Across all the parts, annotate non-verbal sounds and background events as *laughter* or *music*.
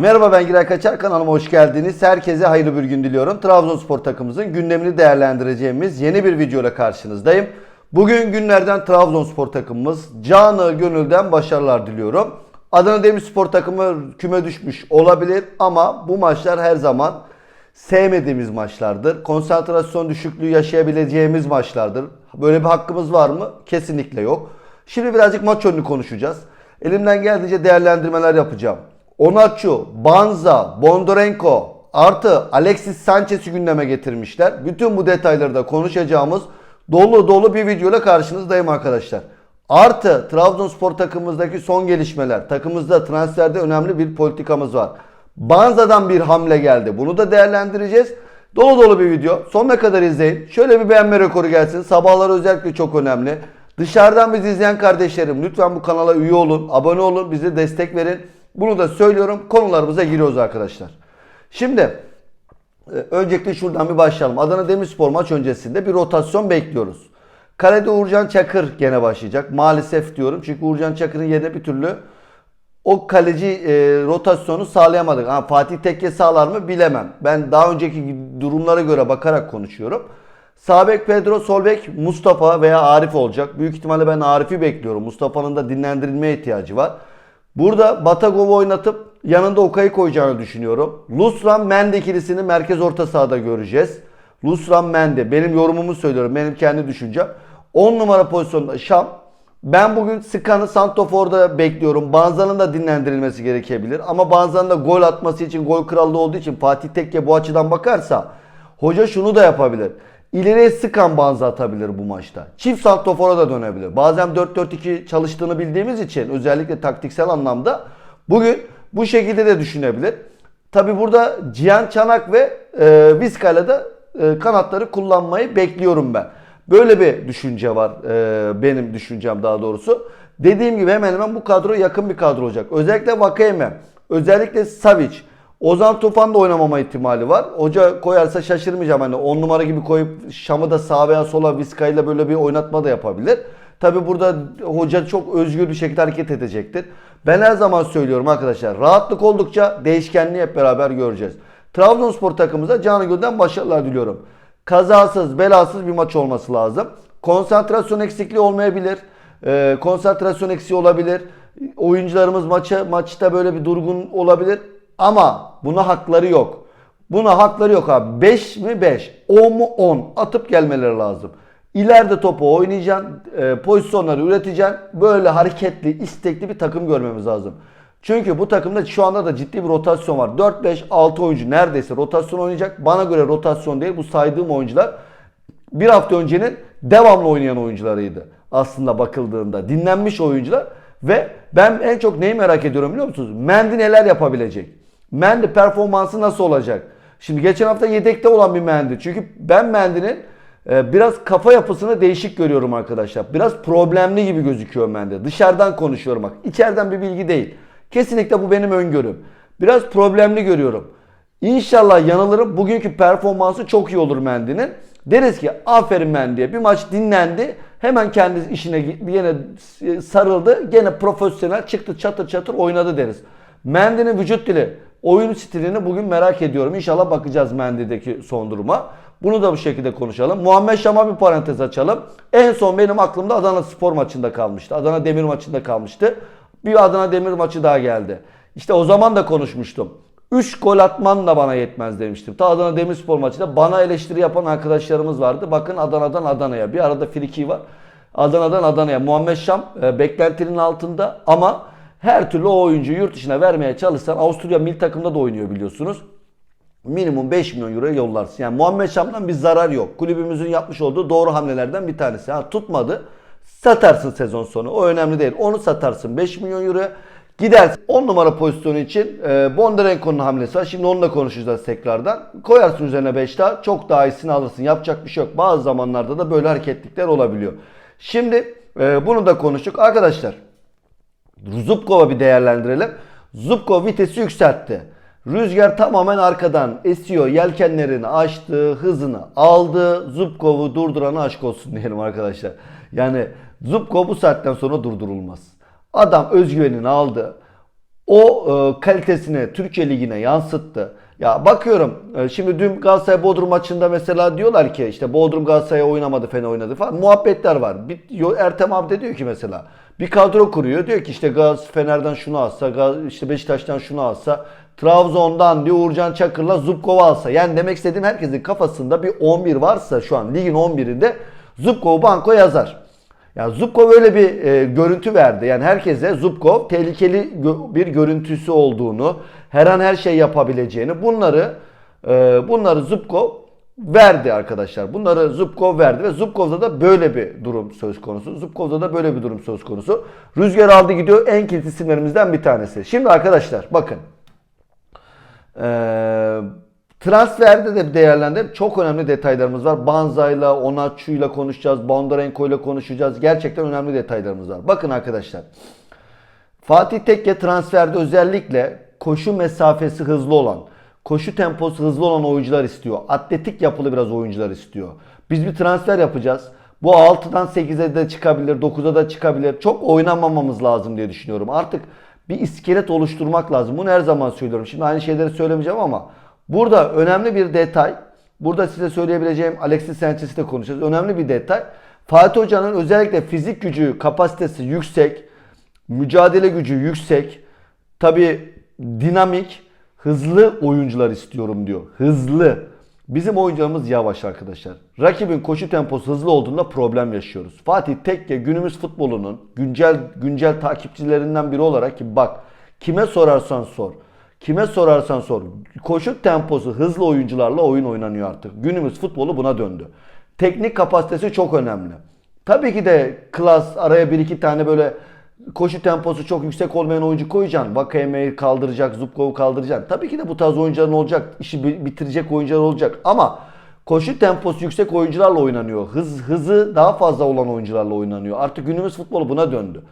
Merhaba ben Giray Kaçar kanalıma hoş geldiniz. Herkese hayırlı bir gün diliyorum. Trabzonspor takımımızın gündemini değerlendireceğimiz yeni bir videoyla karşınızdayım. Bugün günlerden Trabzonspor takımımız canı gönülden başarılar diliyorum. Adana Demirspor takımı küme düşmüş olabilir ama bu maçlar her zaman sevmediğimiz maçlardır. Konsantrasyon düşüklüğü yaşayabileceğimiz maçlardır. Böyle bir hakkımız var mı? Kesinlikle yok. Şimdi birazcık maç önünü konuşacağız. Elimden geldiğince değerlendirmeler yapacağım. Onaçu, Banza, Bondarenko artı Alexis Sanchez'i gündeme getirmişler. Bütün bu detayları da konuşacağımız dolu dolu bir videoyla karşınızdayım arkadaşlar. Artı Trabzonspor takımımızdaki son gelişmeler. Takımımızda transferde önemli bir politikamız var. Banza'dan bir hamle geldi. Bunu da değerlendireceğiz. Dolu dolu bir video. Sonuna kadar izleyin. Şöyle bir beğenme rekoru gelsin. Sabahlar özellikle çok önemli. Dışarıdan bizi izleyen kardeşlerim lütfen bu kanala üye olun, abone olun, bize destek verin. Bunu da söylüyorum. Konularımıza giriyoruz arkadaşlar. Şimdi e, öncelikle şuradan bir başlayalım. Adana Demirspor maç öncesinde bir rotasyon bekliyoruz. Kalede Uğurcan Çakır gene başlayacak. Maalesef diyorum çünkü Uğurcan Çakır'ın yerine bir türlü o kaleci e, rotasyonu sağlayamadık. Ha, Fatih Tekke sağlar mı bilemem. Ben daha önceki durumlara göre bakarak konuşuyorum. Sabek Pedro, Solbek Mustafa veya Arif olacak. Büyük ihtimalle ben Arif'i bekliyorum. Mustafa'nın da dinlendirilmeye ihtiyacı var. Burada Batagov'u oynatıp yanında Okay'ı koyacağını düşünüyorum. Lusran Mende ikilisini merkez orta sahada göreceğiz. Lusran Mende. Benim yorumumu söylüyorum. Benim kendi düşüncem. 10 numara pozisyonda Şam. Ben bugün Sıkan'ı Santofor'da bekliyorum. Banza'nın da dinlendirilmesi gerekebilir. Ama Banza'nın da gol atması için, gol krallığı olduğu için Fatih Tekke bu açıdan bakarsa hoca şunu da yapabilir. İleriye sıkan Banza atabilir bu maçta. Çift Santofor'a da dönebilir. Bazen 4-4-2 çalıştığını bildiğimiz için özellikle taktiksel anlamda bugün bu şekilde de düşünebilir. Tabi burada Cihan Çanak ve e, Vizca'yla da e, kanatları kullanmayı bekliyorum ben. Böyle bir düşünce var e, benim düşüncem daha doğrusu. Dediğim gibi hemen hemen bu kadro yakın bir kadro olacak. Özellikle Vakayeme, özellikle Savic, Ozan Tufan da oynamama ihtimali var. Hoca koyarsa şaşırmayacağım. Hani 10 numara gibi koyup Şam'ı da sağ veya sola Vizca'yla böyle bir oynatma da yapabilir. Tabi burada hoca çok özgür bir şekilde hareket edecektir. Ben her zaman söylüyorum arkadaşlar. Rahatlık oldukça değişkenliği hep beraber göreceğiz. Trabzonspor takımımıza canı gönülden başarılar diliyorum. Kazasız, belasız bir maç olması lazım. Konsantrasyon eksikliği olmayabilir. Ee, konsantrasyon eksiği olabilir. Oyuncularımız maça maçta böyle bir durgun olabilir. Ama buna hakları yok. Buna hakları yok abi. 5 mi 5? 10 mu 10? Atıp gelmeleri lazım. İleride topu oynayacaksın, e, pozisyonları üreteceksin. Böyle hareketli, istekli bir takım görmemiz lazım. Çünkü bu takımda şu anda da ciddi bir rotasyon var. 4 5 6 oyuncu neredeyse rotasyon oynayacak. Bana göre rotasyon değil bu saydığım oyuncular bir hafta öncenin devamlı oynayan oyuncularıydı. Aslında bakıldığında dinlenmiş oyuncular ve ben en çok neyi merak ediyorum biliyor musunuz? Mendy neler yapabilecek? Mendy performansı nasıl olacak? Şimdi geçen hafta yedekte olan bir Mendy. Çünkü ben Mendy'nin e, biraz kafa yapısını değişik görüyorum arkadaşlar. Biraz problemli gibi gözüküyor Mendy. Dışarıdan konuşuyorum bak. İçeriden bir bilgi değil. Kesinlikle bu benim öngörüm. Biraz problemli görüyorum. İnşallah yanılırım. Bugünkü performansı çok iyi olur Mendy'nin. Deriz ki aferin Mendy'ye. Bir maç dinlendi. Hemen kendi işine yine sarıldı. Gene profesyonel çıktı çatır çatır oynadı deriz. Mendy'nin vücut dili, oyun stilini bugün merak ediyorum. İnşallah bakacağız Mendy'deki son duruma. Bunu da bu şekilde konuşalım. Muhammed Şam'a bir parantez açalım. En son benim aklımda Adana Spor maçında kalmıştı. Adana Demir maçında kalmıştı. Bir Adana Demir maçı daha geldi. İşte o zaman da konuşmuştum. 3 gol atman da bana yetmez demiştim. Ta Adana Demirspor maçında bana eleştiri yapan arkadaşlarımız vardı. Bakın Adana'dan Adana'ya. Bir arada friki var. Adana'dan Adana'ya. Muhammed Şam e, beklentinin altında ama her türlü o oyuncuyu yurt dışına vermeye çalışsan Avusturya milli takımda da oynuyor biliyorsunuz. Minimum 5 milyon euroya yollarsın. Yani Muhammed Şam'dan bir zarar yok. Kulübümüzün yapmış olduğu doğru hamlelerden bir tanesi. Ha tutmadı. Satarsın sezon sonu. O önemli değil. Onu satarsın 5 milyon euroya. Gidersin 10 numara pozisyonu için e, Bondarenko'nun hamlesi var. Şimdi onunla konuşacağız tekrardan. Koyarsın üzerine 5 daha. Çok daha iyisini alırsın. Yapacak bir şey yok. Bazı zamanlarda da böyle hareketlikler olabiliyor. Şimdi e, bunu da konuştuk. Arkadaşlar Zubkov'a bir değerlendirelim. Zubkov vitesi yükseltti. Rüzgar tamamen arkadan esiyor. Yelkenlerini açtı, hızını aldı. Zubkov'u durdurana aşk olsun diyelim arkadaşlar. Yani Zubkov bu saatten sonra durdurulmaz. Adam özgüvenini aldı. o e, kalitesini Türkiye Ligi'ne yansıttı. Ya bakıyorum e, şimdi dün Galatasaray Bodrum maçında mesela diyorlar ki işte Bodrum Galatasaray'a oynamadı fena oynadı falan muhabbetler var. Bir, Ertem abi de diyor ki mesela bir kadro kuruyor diyor ki işte Gaz Fener'den şunu alsa işte Beşiktaş'tan şunu alsa Trabzon'dan diyor Uğurcan Çakır'la Zubkov'u alsa. Yani demek istediğim herkesin kafasında bir 11 varsa şu an ligin 11'inde Zubkov'u banko yazar. Yani Zubkov öyle bir e, görüntü verdi. Yani herkese Zubkov tehlikeli gö- bir görüntüsü olduğunu, her an her şey yapabileceğini bunları e, bunları Zubkov verdi arkadaşlar. Bunları Zubkov verdi ve Zubkov'da da böyle bir durum söz konusu. Zubkov'da da böyle bir durum söz konusu. Rüzgar aldı gidiyor en kilit isimlerimizden bir tanesi. Şimdi arkadaşlar bakın. Ee, transferde de değerlendirip çok önemli detaylarımız var. Banza'yla, Onaçu'yla konuşacağız. Bondarenko'yla konuşacağız. Gerçekten önemli detaylarımız var. Bakın arkadaşlar. Fatih Tekke transferde özellikle koşu mesafesi hızlı olan, koşu temposu hızlı olan oyuncular istiyor. Atletik yapılı biraz oyuncular istiyor. Biz bir transfer yapacağız. Bu 6'dan 8'e de çıkabilir, 9'a da çıkabilir. Çok oynamamamız lazım diye düşünüyorum. Artık bir iskelet oluşturmak lazım. Bunu her zaman söylüyorum. Şimdi aynı şeyleri söylemeyeceğim ama burada önemli bir detay. Burada size söyleyebileceğim Alexis Sanchez'i de konuşacağız. Önemli bir detay. Fatih Hoca'nın özellikle fizik gücü, kapasitesi yüksek, mücadele gücü yüksek, tabi dinamik, hızlı oyuncular istiyorum diyor. Hızlı. Bizim oyuncularımız yavaş arkadaşlar. Rakibin koşu temposu hızlı olduğunda problem yaşıyoruz. Fatih Tekke günümüz futbolunun güncel güncel takipçilerinden biri olarak ki bak kime sorarsan sor. Kime sorarsan sor. Koşu temposu hızlı oyuncularla oyun oynanıyor artık. Günümüz futbolu buna döndü. Teknik kapasitesi çok önemli. Tabii ki de klas araya bir iki tane böyle koşu temposu çok yüksek olmayan oyuncu koyacaksın. Vakayeme'yi kaldıracak, Zubkov'u kaldıracaksın. Tabii ki de bu tarz oyuncuların olacak. işi bi- bitirecek oyuncular olacak. Ama koşu temposu yüksek oyuncularla oynanıyor. Hız hızı daha fazla olan oyuncularla oynanıyor. Artık günümüz futbolu buna döndü.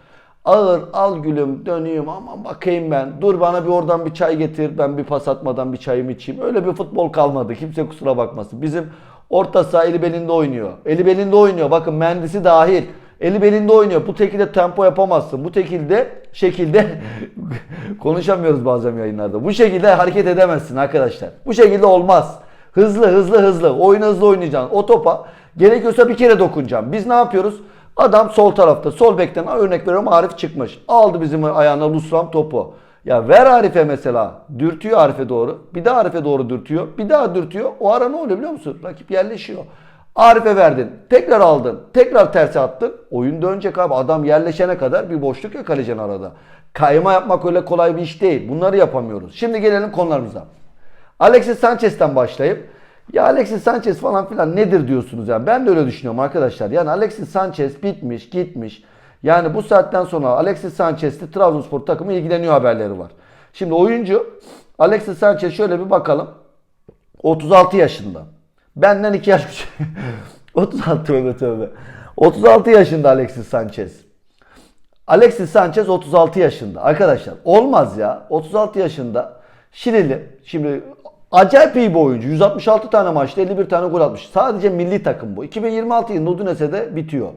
Ağır al gülüm döneyim aman bakayım ben. Dur bana bir oradan bir çay getir. Ben bir pas atmadan bir çayımı içeyim. Öyle bir futbol kalmadı. Kimse kusura bakmasın. Bizim orta saha eli belinde oynuyor. Eli belinde oynuyor. Bakın Mendis'i dahil. Eli belinde oynuyor. Bu tekilde tempo yapamazsın. Bu tekilde şekilde *laughs* konuşamıyoruz bazen yayınlarda. Bu şekilde hareket edemezsin arkadaşlar. Bu şekilde olmaz. Hızlı hızlı hızlı. Oyun hızlı oynayacaksın. O topa gerekiyorsa bir kere dokunacaksın. Biz ne yapıyoruz? Adam sol tarafta. Sol bekten örnek veriyorum Arif çıkmış. Aldı bizim ayağına Lusram topu. Ya ver Arif'e mesela. Dürtüyor Arif'e doğru. Bir daha Arif'e doğru dürtüyor. Bir daha dürtüyor. O ara ne oluyor biliyor musun? Rakip yerleşiyor. Arif'e verdin. Tekrar aldın. Tekrar terse attın. Oyun dönecek abi. Adam yerleşene kadar bir boşluk yakalayacağın arada. Kayma yapmak öyle kolay bir iş değil. Bunları yapamıyoruz. Şimdi gelelim konularımıza. Alexis Sanchez'ten başlayıp ya Alexis Sanchez falan filan nedir diyorsunuz yani. Ben de öyle düşünüyorum arkadaşlar. Yani Alexis Sanchez bitmiş, gitmiş. Yani bu saatten sonra Alexis Sanchez'li Trabzonspor takımı ilgileniyor haberleri var. Şimdi oyuncu Alexis Sanchez şöyle bir bakalım. 36 yaşında. Benden 2 yaş küçük. 36 *laughs* tövbe tövbe. 36 yaşında Alexis Sanchez. Alexis Sanchez 36 yaşında. Arkadaşlar olmaz ya. 36 yaşında Şilili. Şimdi acayip iyi bir oyuncu. 166 tane maçta 51 tane gol atmış. Sadece milli takım bu. 2026 yılında Udinese'de bitiyor.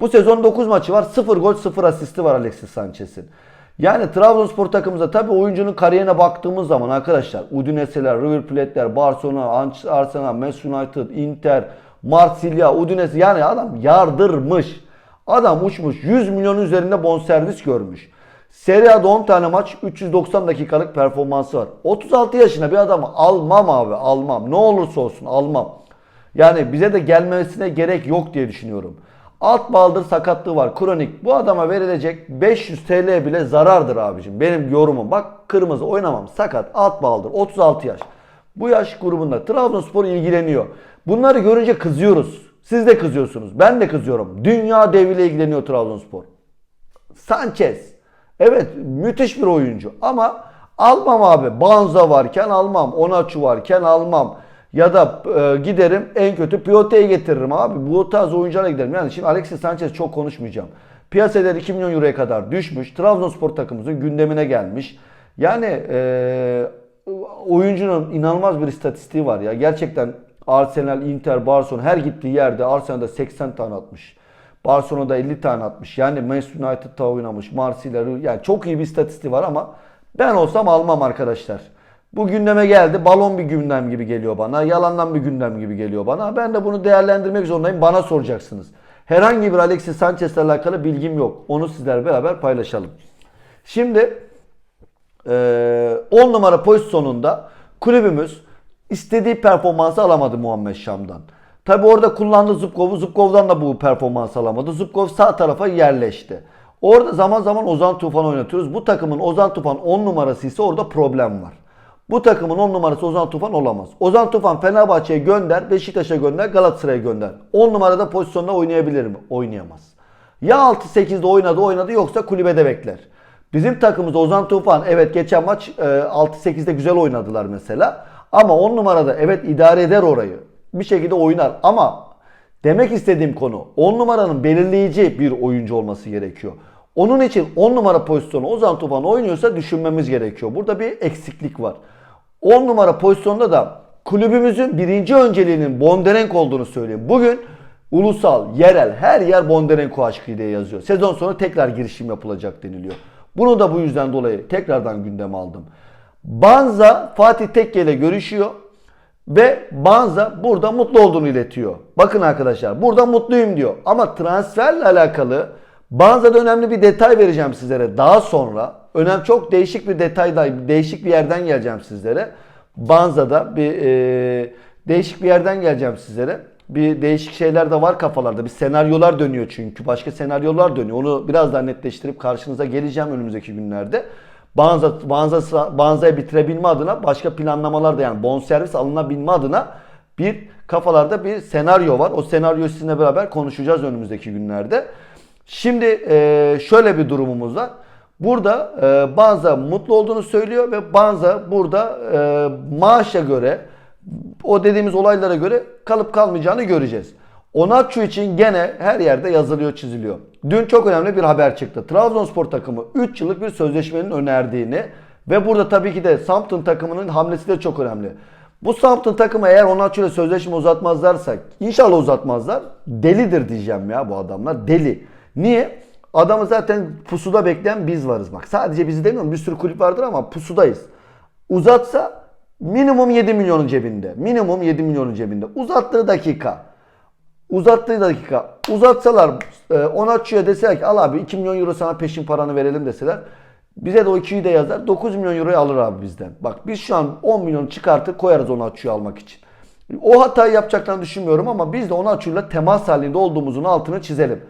Bu sezon 9 maçı var. 0 gol 0 asisti var Alexis Sanchez'in. Yani Trabzonspor takımımızda tabi oyuncunun kariyerine baktığımız zaman arkadaşlar Udinese'ler, River Plate'ler, Barcelona, Arsenal, Manchester United, Inter, Marsilya, Udinese yani adam yardırmış. Adam uçmuş 100 milyon üzerinde bonservis görmüş. Serie A'da 10 tane maç 390 dakikalık performansı var. 36 yaşında bir adamı almam abi almam. Ne olursa olsun almam. Yani bize de gelmesine gerek yok diye düşünüyorum. Alt baldır sakatlığı var kronik. Bu adama verilecek 500 TL bile zarardır abicim. Benim yorumum. Bak kırmızı oynamam. Sakat alt baldır 36 yaş. Bu yaş grubunda Trabzonspor ilgileniyor. Bunları görünce kızıyoruz. Siz de kızıyorsunuz. Ben de kızıyorum. Dünya deviyle ilgileniyor Trabzonspor. Sanchez. Evet müthiş bir oyuncu ama almam abi. Banza varken almam. Onaçu varken almam. Ya da e, giderim en kötü Piyote'yi getiririm abi. Bu tarz oyunculara giderim. Yani şimdi Alexis Sanchez çok konuşmayacağım. Piyasa değeri 2 milyon euroya kadar düşmüş. Trabzonspor takımımızın gündemine gelmiş. Yani e, oyuncunun inanılmaz bir istatistiği var ya. Gerçekten Arsenal, Inter, Barcelona her gittiği yerde Arsenal'da 80 tane atmış. Barcelona'da 50 tane atmış. Yani Manchester United'da oynamış. Marsilya, yani çok iyi bir istatistiği var ama Ben olsam almam arkadaşlar. Bu gündeme geldi. Balon bir gündem gibi geliyor bana. Yalandan bir gündem gibi geliyor bana. Ben de bunu değerlendirmek zorundayım. Bana soracaksınız. Herhangi bir Alexis Sanchez ile alakalı bilgim yok. Onu sizlerle beraber paylaşalım. Şimdi 10 numara pozisyonunda kulübümüz istediği performansı alamadı Muhammed Şam'dan. Tabi orada kullandığı Zubkov'u Zubkov'dan da bu performansı alamadı. Zubkov sağ tarafa yerleşti. Orada zaman zaman Ozan Tufan oynatıyoruz. Bu takımın Ozan Tufan 10 numarası ise orada problem var. Bu takımın 10 numarası Ozan Tufan olamaz. Ozan Tufan Fenerbahçe'ye gönder, Beşiktaş'a gönder, Galatasaray'a gönder. 10 numarada pozisyonda oynayabilir mi? Oynayamaz. Ya 6-8'de oynadı oynadı yoksa kulübede bekler. Bizim takımımızda Ozan Tufan evet geçen maç e, 6-8'de güzel oynadılar mesela. Ama 10 numarada evet idare eder orayı. Bir şekilde oynar ama demek istediğim konu 10 numaranın belirleyici bir oyuncu olması gerekiyor. Onun için 10 numara pozisyonu Ozan Tufan oynuyorsa düşünmemiz gerekiyor. Burada bir eksiklik var. 10 numara pozisyonda da kulübümüzün birinci önceliğinin Bondarenk olduğunu söyleyeyim. Bugün ulusal, yerel her yer Bondarenko aşkı diye yazıyor. Sezon sonu tekrar girişim yapılacak deniliyor. Bunu da bu yüzden dolayı tekrardan gündeme aldım. Banza Fatih Tekke ile görüşüyor ve Banza burada mutlu olduğunu iletiyor. Bakın arkadaşlar burada mutluyum diyor. Ama transferle alakalı Banza'da önemli bir detay vereceğim sizlere daha sonra. Önem çok değişik bir detayda, değişik bir yerden geleceğim sizlere. Banza'da bir e, değişik bir yerden geleceğim sizlere. Bir değişik şeyler de var kafalarda. Bir senaryolar dönüyor çünkü. Başka senaryolar dönüyor. Onu biraz daha netleştirip karşınıza geleceğim önümüzdeki günlerde. Banza, Banza, Banza'yı bitirebilme adına başka planlamalar da yani bonservis alınabilme adına bir kafalarda bir senaryo var. O senaryo sizinle beraber konuşacağız önümüzdeki günlerde. Şimdi e, şöyle bir durumumuz var. Burada e, Banza mutlu olduğunu söylüyor ve Banza burada e, maaşa göre o dediğimiz olaylara göre kalıp kalmayacağını göreceğiz. Onaçu için gene her yerde yazılıyor çiziliyor. Dün çok önemli bir haber çıktı. Trabzonspor takımı 3 yıllık bir sözleşmenin önerdiğini ve burada tabii ki de Southampton takımının hamlesi de çok önemli. Bu Southampton takımı eğer Onaçu ile sözleşme uzatmazlarsa inşallah uzatmazlar. Delidir diyeceğim ya bu adamlar deli. Niye? Adamı zaten pusuda bekleyen biz varız bak. Sadece bizi demiyorum bir sürü kulüp vardır ama pusudayız. Uzatsa minimum 7 milyonun cebinde. Minimum 7 milyonun cebinde. Uzattığı dakika. Uzattığı dakika. Uzatsalar e, Onatçı'ya deseler ki al abi 2 milyon euro sana peşin paranı verelim deseler. Bize de o 2'yi de yazar. 9 milyon euroyu alır abi bizden. Bak biz şu an 10 milyon çıkartıp koyarız Onatçı'yı almak için. O hatayı yapacaklarını düşünmüyorum ama biz de Onatçı'yla temas halinde olduğumuzun altını çizelim.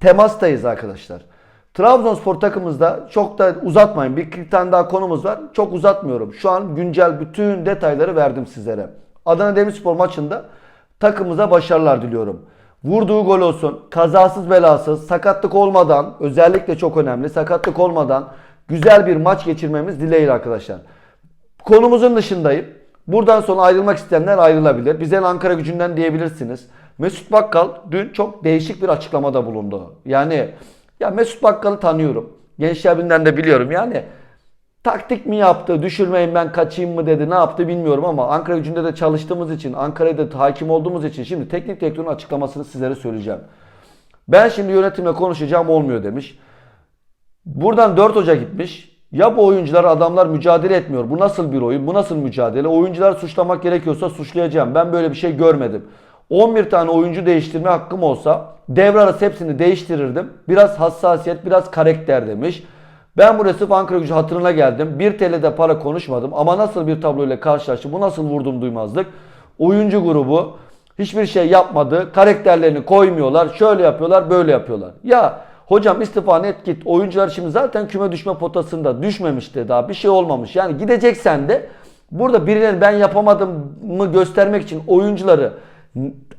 Temastayız arkadaşlar. Trabzonspor takımımızda çok da uzatmayın. Bir iki tane daha konumuz var. Çok uzatmıyorum. Şu an güncel bütün detayları verdim sizlere. Adana Demirspor maçında takımımıza başarılar diliyorum. Vurduğu gol olsun, kazasız belasız, sakatlık olmadan, özellikle çok önemli, sakatlık olmadan güzel bir maç geçirmemiz dileğiyle arkadaşlar. Konumuzun dışındayım. Buradan sonra ayrılmak isteyenler ayrılabilir. Bize Ankara gücünden diyebilirsiniz. Mesut Bakkal dün çok değişik bir açıklamada bulundu. Yani ya Mesut Bakkal'ı tanıyorum. Gençler Birliği'nden de biliyorum. Yani taktik mi yaptı, düşürmeyin ben kaçayım mı dedi, ne yaptı bilmiyorum ama Ankara gücünde de çalıştığımız için, Ankara'da hakim olduğumuz için şimdi teknik direktörün açıklamasını sizlere söyleyeceğim. Ben şimdi yönetimle konuşacağım olmuyor demiş. Buradan 4 Hoca gitmiş. Ya bu oyuncular adamlar mücadele etmiyor. Bu nasıl bir oyun? Bu nasıl mücadele? Oyuncular suçlamak gerekiyorsa suçlayacağım. Ben böyle bir şey görmedim. 11 tane oyuncu değiştirme hakkım olsa devre arası hepsini değiştirirdim. Biraz hassasiyet, biraz karakter demiş. Ben buraya sırf Ankara gücü hatırına geldim. 1 TL'de para konuşmadım ama nasıl bir tabloyla karşılaştım, bu nasıl vurdum duymazlık. Oyuncu grubu hiçbir şey yapmadı. Karakterlerini koymuyorlar. Şöyle yapıyorlar, böyle yapıyorlar. Ya hocam istifa et git. Oyuncular şimdi zaten küme düşme potasında düşmemişti daha. Bir şey olmamış. Yani gideceksen de burada birileri ben yapamadım mı göstermek için oyuncuları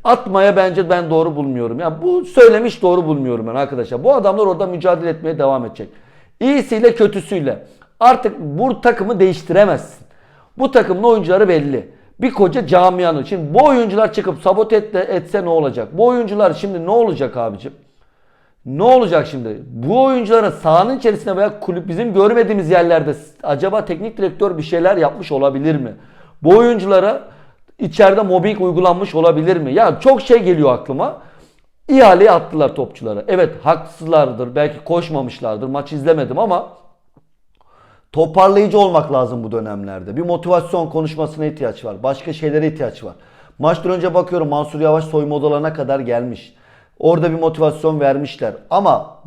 atmaya bence ben doğru bulmuyorum. Yani bu söylemiş doğru bulmuyorum ben arkadaşlar. Bu adamlar orada mücadele etmeye devam edecek. İyisiyle kötüsüyle. Artık bu takımı değiştiremezsin. Bu takımın oyuncuları belli. Bir koca camianın. Şimdi bu oyuncular çıkıp sabote et, etse ne olacak? Bu oyuncular şimdi ne olacak abicim? Ne olacak şimdi? Bu oyuncuların sahanın içerisinde veya kulüp bizim görmediğimiz yerlerde acaba teknik direktör bir şeyler yapmış olabilir mi? Bu oyunculara içeride mobbing uygulanmış olabilir mi? Ya çok şey geliyor aklıma. İhaleyi attılar topçulara. Evet haksızlardır. Belki koşmamışlardır. Maç izlemedim ama Toparlayıcı olmak lazım bu dönemlerde. Bir motivasyon konuşmasına ihtiyaç var. Başka şeylere ihtiyaç var. Maçtan önce bakıyorum Mansur Yavaş soyunma odalarına kadar gelmiş. Orada bir motivasyon vermişler. Ama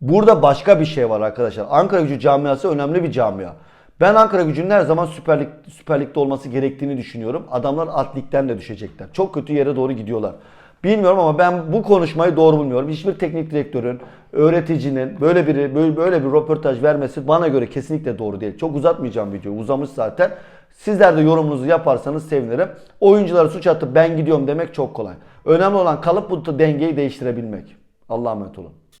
burada başka bir şey var arkadaşlar. Ankara gücü camiası önemli bir camia. Ben Ankara gücünün her zaman Süper, Lig, Süper Lig'de olması gerektiğini düşünüyorum. Adamlar alt ligden de düşecekler. Çok kötü yere doğru gidiyorlar. Bilmiyorum ama ben bu konuşmayı doğru bulmuyorum. Hiçbir teknik direktörün, öğreticinin böyle bir böyle, bir röportaj vermesi bana göre kesinlikle doğru değil. Çok uzatmayacağım videoyu. Uzamış zaten. Sizler de yorumunuzu yaparsanız sevinirim. Oyunculara suç atıp ben gidiyorum demek çok kolay. Önemli olan kalıp bu dengeyi değiştirebilmek. Allah'a emanet olun.